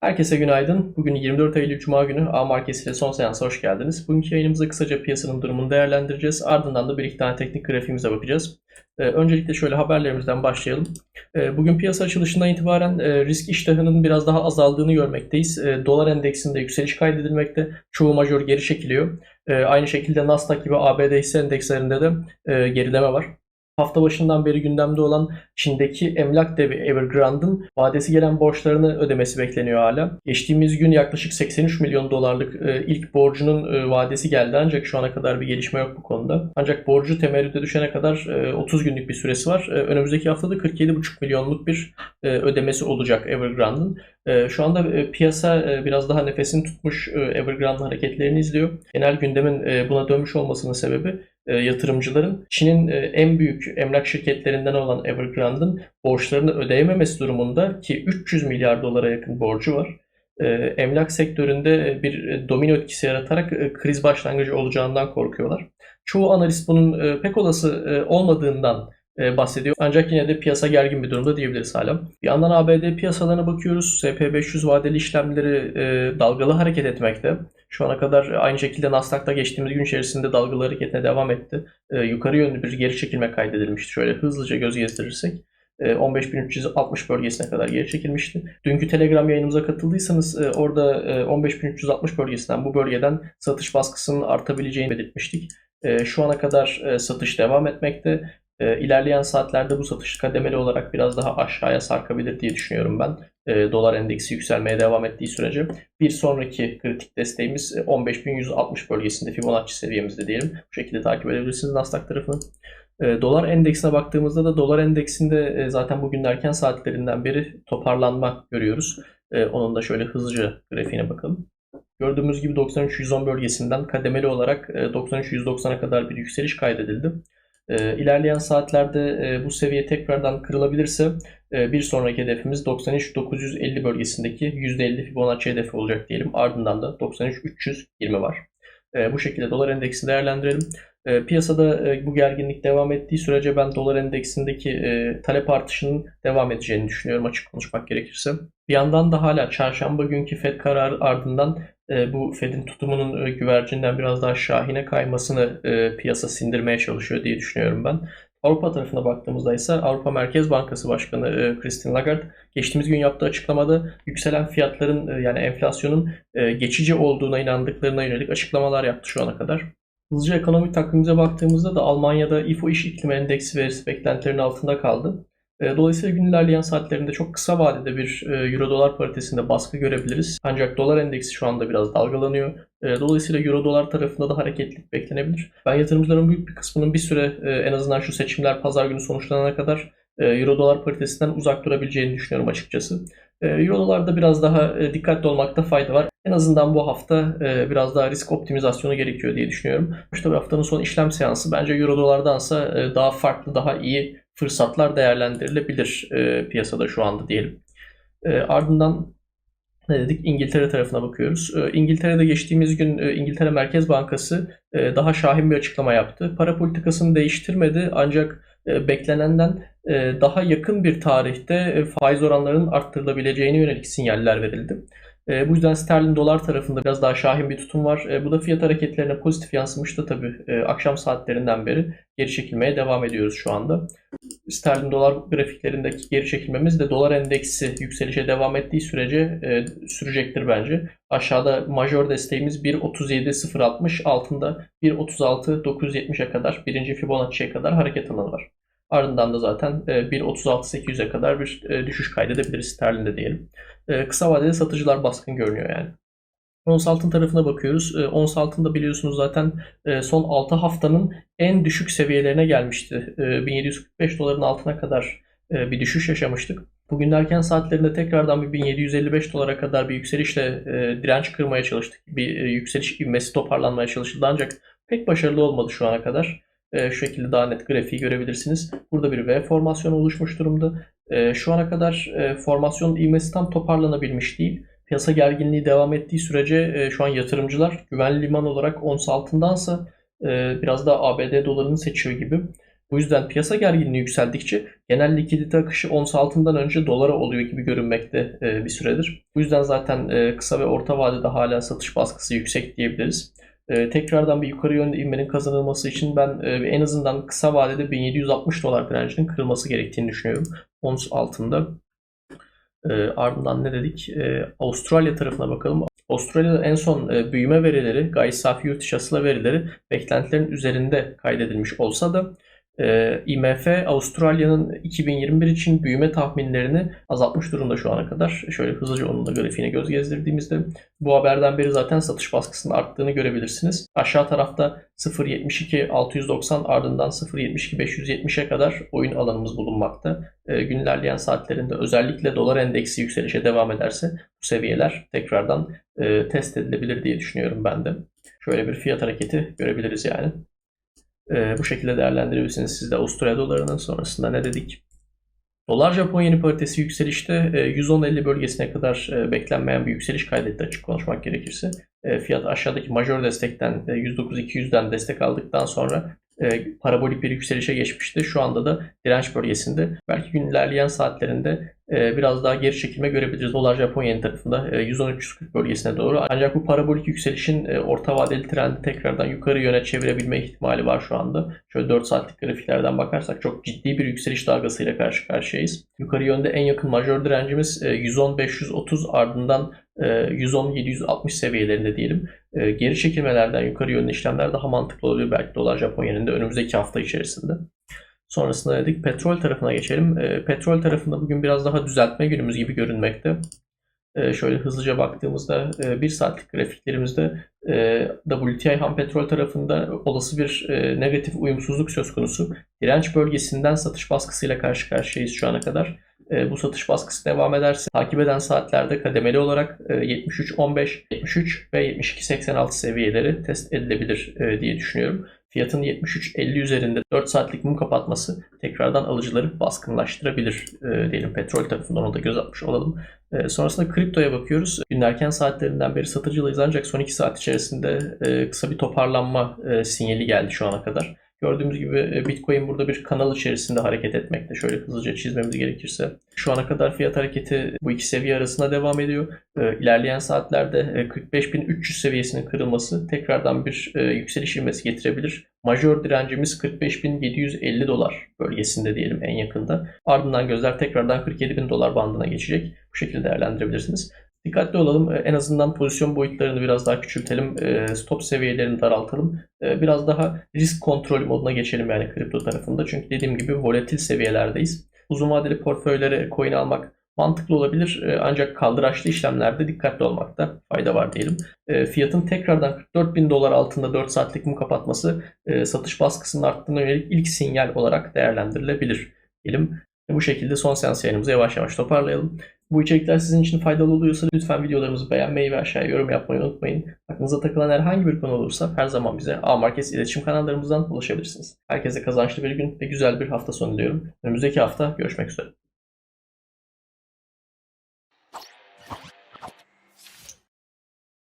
Herkese günaydın. Bugün 24 Eylül Cuma günü A Markets ile son seansa hoş geldiniz. Bugünkü yayınımızda kısaca piyasanın durumunu değerlendireceğiz. Ardından da bir iki tane teknik grafiğimize bakacağız. Ee, öncelikle şöyle haberlerimizden başlayalım. Ee, bugün piyasa açılışından itibaren e, risk iştahının biraz daha azaldığını görmekteyiz. E, dolar endeksinde yükseliş kaydedilmekte. Çoğu major geri çekiliyor. Aynı şekilde Nasdaq gibi ABD hisse endekslerinde de e, gerileme var hafta başından beri gündemde olan Çin'deki emlak devi Evergrande'ın vadesi gelen borçlarını ödemesi bekleniyor hala. Geçtiğimiz gün yaklaşık 83 milyon dolarlık e, ilk borcunun e, vadesi geldi ancak şu ana kadar bir gelişme yok bu konuda. Ancak borcu temerrüte düşene kadar 30 e, günlük bir süresi var. Önümüzdeki haftada 47,5 milyonluk bir ödemesi olacak Evergrande'ın. Şu anda piyasa biraz daha nefesini tutmuş Evergrande hareketlerini izliyor. Genel gündemin buna dönmüş olmasının sebebi yatırımcıların Çin'in e, en büyük emlak şirketlerinden olan Evergrande'ın borçlarını ödeyememesi durumunda ki 300 milyar dolara yakın borcu var. E, emlak sektöründe bir domino etkisi yaratarak kriz başlangıcı olacağından korkuyorlar. Çoğu analist bunun pek olası olmadığından e, bahsediyor. Ancak yine de piyasa gergin bir durumda diyebiliriz hala. Bir yandan ABD piyasalarına bakıyoruz. SP500 vadeli işlemleri e, dalgalı hareket etmekte. Şu ana kadar aynı şekilde Nasdaq'ta geçtiğimiz gün içerisinde dalgalı hareketine devam etti. E, yukarı yönlü bir geri çekilme kaydedilmişti. Şöyle hızlıca göz gezdirirsek. 15.360 bölgesine kadar geri çekilmişti. Dünkü Telegram yayınımıza katıldıysanız orada 15.360 bölgesinden bu bölgeden satış baskısının artabileceğini belirtmiştik. Şu ana kadar satış devam etmekte. E, ilerleyen saatlerde bu satış kademeli olarak biraz daha aşağıya sarkabilir diye düşünüyorum ben. E, dolar endeksi yükselmeye devam ettiği sürece. Bir sonraki kritik desteğimiz 15.160 e, bölgesinde Fibonacci seviyemizde diyelim. Bu şekilde takip edebilirsiniz Nasdaq tarafını. E, dolar endeksine baktığımızda da dolar endeksinde e, zaten bugün erken saatlerinden beri toparlanma görüyoruz. E, onun da şöyle hızlıca grafiğine bakalım. Gördüğümüz gibi 93-110 bölgesinden kademeli olarak 93-190'a kadar bir yükseliş kaydedildi. E, ilerleyen saatlerde e, bu seviye tekrardan kırılabilirse e, bir sonraki hedefimiz 93-950 bölgesindeki %50 Fibonacci hedefi olacak diyelim. Ardından da 93-320 var. E, bu şekilde dolar endeksini değerlendirelim. E, piyasada e, bu gerginlik devam ettiği sürece ben dolar endeksindeki e, talep artışının devam edeceğini düşünüyorum açık konuşmak gerekirse. Bir yandan da hala çarşamba günkü FED kararı ardından e, bu Fed'in tutumunun güvercinden biraz daha şahine kaymasını piyasa sindirmeye çalışıyor diye düşünüyorum ben. Avrupa tarafına baktığımızda ise Avrupa Merkez Bankası Başkanı Christine Lagarde geçtiğimiz gün yaptığı açıklamada yükselen fiyatların yani enflasyonun geçici olduğuna inandıklarına yönelik açıklamalar yaptı şu ana kadar. Hızlıca ekonomik takvimimize baktığımızda da Almanya'da IFO iş iklimi endeksi verisi beklentilerin altında kaldı. E, dolayısıyla gün ilerleyen saatlerinde çok kısa vadede bir e, euro dolar paritesinde baskı görebiliriz. Ancak dolar endeksi şu anda biraz dalgalanıyor. E, dolayısıyla euro dolar tarafında da hareketlilik beklenebilir. Ben yatırımcıların büyük bir kısmının bir süre en azından şu seçimler pazar günü sonuçlanana kadar euro dolar paritesinden uzak durabileceğini düşünüyorum açıkçası. Euro dolarda biraz daha dikkatli olmakta fayda var. En azından bu hafta biraz daha risk optimizasyonu gerekiyor diye düşünüyorum. İşte bu haftanın son işlem seansı bence euro dolardansa daha farklı, daha iyi fırsatlar değerlendirilebilir e, piyasada şu anda diyelim. E, ardından ne dedik? İngiltere tarafına bakıyoruz. E, İngiltere'de geçtiğimiz gün e, İngiltere Merkez Bankası e, daha şahin bir açıklama yaptı. Para politikasını değiştirmedi ancak e, beklenenden daha yakın bir tarihte faiz oranlarının arttırılabileceğine yönelik sinyaller verildi. E, bu yüzden sterlin dolar tarafında biraz daha şahin bir tutum var. E, bu da fiyat hareketlerine pozitif yansımıştı tabii. E, akşam saatlerinden beri geri çekilmeye devam ediyoruz şu anda. Sterlin dolar grafiklerindeki geri çekilmemiz de dolar endeksi yükselişe devam ettiği sürece e, sürecektir bence. Aşağıda major desteğimiz 1.37.060 altında 1.36.970'e kadar birinci Fibonacci'ye kadar hareket alanı var. Ardından da zaten 1.36.800'e kadar bir e, düşüş kaydedebiliriz sterlinde diyelim. E, kısa vadede satıcılar baskın görünüyor yani. Ons altın tarafına bakıyoruz. E, ons altında biliyorsunuz zaten son 6 haftanın en düşük seviyelerine gelmişti. 1745 doların altına kadar bir düşüş yaşamıştık. Bugün erken saatlerinde tekrardan bir 1755 dolara kadar bir yükselişle direnç kırmaya çalıştık. Bir yükseliş ivmesi toparlanmaya çalışıldı ancak pek başarılı olmadı şu ana kadar. E, şu şekilde daha net grafiği görebilirsiniz. Burada bir V formasyonu oluşmuş durumda. E, şu ana kadar e, formasyon ivmesi tam toparlanabilmiş değil. Piyasa gerginliği devam ettiği sürece e, şu an yatırımcılar güvenli liman olarak ons altındansa e, biraz daha ABD dolarını seçiyor gibi. Bu yüzden piyasa gerginliği yükseldikçe genel likidite akışı ons altından önce dolara oluyor gibi görünmekte e, bir süredir. Bu yüzden zaten e, kısa ve orta vadede hala satış baskısı yüksek diyebiliriz. E, tekrardan bir yukarı yönde inmenin kazanılması için ben e, en azından kısa vadede 1760 dolar direncinin kırılması gerektiğini düşünüyorum. Ons altında. E, ardından ne dedik? E, Avustralya tarafına bakalım. Avustralya'da en son e, büyüme verileri, gayri safi yurt dışı verileri beklentilerin üzerinde kaydedilmiş olsa da e, IMF Avustralya'nın 2021 için büyüme tahminlerini azaltmış durumda şu ana kadar. Şöyle hızlıca onun da grafiğine göz gezdirdiğimizde bu haberden beri zaten satış baskısının arttığını görebilirsiniz. Aşağı tarafta 0.72 690 ardından 0.72 570'e kadar oyun alanımız bulunmakta. E, gün ilerleyen saatlerinde özellikle dolar endeksi yükselişe devam ederse bu seviyeler tekrardan e, test edilebilir diye düşünüyorum ben de. Şöyle bir fiyat hareketi görebiliriz yani. E, bu şekilde değerlendirebilirsiniz siz de Avustralya dolarının sonrasında ne dedik? Dolar Japon yeni paritesi yükselişte e, 110.50 bölgesine kadar e, beklenmeyen bir yükseliş kaydetti açık konuşmak gerekirse. E, fiyat aşağıdaki majör destekten e, 109-200'den destek aldıktan sonra e, parabolik bir yükselişe geçmişti. Şu anda da direnç bölgesinde. Belki gün ilerleyen saatlerinde e, biraz daha geri çekilme görebiliriz. Dolar Japon yeni tarafında e, 113-140 bölgesine doğru. Ancak bu parabolik yükselişin e, orta vadeli trendi tekrardan yukarı yöne çevirebilme ihtimali var şu anda. Şöyle 4 saatlik grafiklerden bakarsak çok ciddi bir yükseliş dalgasıyla karşı karşıyayız. Yukarı yönde en yakın majör direncimiz e, 110-530 ardından 110-760 seviyelerinde diyelim. E, Geri çekilmelerden yukarı yönlü işlemler daha mantıklı oluyor belki dolar Japon yeninde önümüzdeki hafta içerisinde. Sonrasında dedik petrol tarafına geçelim. E, Petrol tarafında bugün biraz daha düzeltme günümüz gibi görünmekte. E, Şöyle hızlıca baktığımızda e, bir saatlik grafiklerimizde e, WTI ham petrol tarafında olası bir e, negatif uyumsuzluk söz konusu. Direnç bölgesinden satış baskısıyla karşı karşıyayız şu ana kadar. E, bu satış baskısı devam ederse takip eden saatlerde kademeli olarak e, 73.15, 73 ve 72.86 seviyeleri test edilebilir e, diye düşünüyorum. Fiyatın 73.50 üzerinde 4 saatlik mum kapatması tekrardan alıcıları baskınlaştırabilir e, diyelim petrol tarafından onu da göz atmış olalım. E, sonrasında kriptoya bakıyoruz. Günün erken saatlerinden beri satıcılıyız ancak son 2 saat içerisinde e, kısa bir toparlanma e, sinyali geldi şu ana kadar. Gördüğümüz gibi e, Bitcoin burada bir kanal içerisinde hareket etmekte. Şöyle hızlıca çizmemiz gerekirse. Şu ana kadar fiyat hareketi bu iki seviye arasında devam ediyor. E, İlerleyen saatlerde e, 45.300 seviyesinin kırılması tekrardan bir e, yükseliş ivmesi getirebilir. Majör direncimiz 45.750 dolar bölgesinde diyelim en yakında. Ardından gözler tekrardan 47.000 dolar bandına geçecek. Bu şekilde değerlendirebilirsiniz. Dikkatli olalım. En azından pozisyon boyutlarını biraz daha küçültelim. Stop seviyelerini daraltalım. Biraz daha risk kontrol moduna geçelim yani kripto tarafında. Çünkü dediğim gibi volatil seviyelerdeyiz. Uzun vadeli portföylere coin almak mantıklı olabilir. Ancak kaldıraçlı işlemlerde dikkatli olmakta fayda var diyelim. Fiyatın tekrardan 44 bin dolar altında 4 saatlik mum kapatması satış baskısının arttığına yönelik ilk sinyal olarak değerlendirilebilir diyelim. Bu şekilde son seans yayınımızı yavaş yavaş toparlayalım. Bu içerikler sizin için faydalı oluyorsa lütfen videolarımızı beğenmeyi ve aşağıya yorum yapmayı unutmayın. Aklınıza takılan herhangi bir konu olursa her zaman bize A Markets iletişim kanallarımızdan ulaşabilirsiniz. Herkese kazançlı bir gün ve güzel bir hafta sonu diliyorum. Önümüzdeki hafta görüşmek üzere.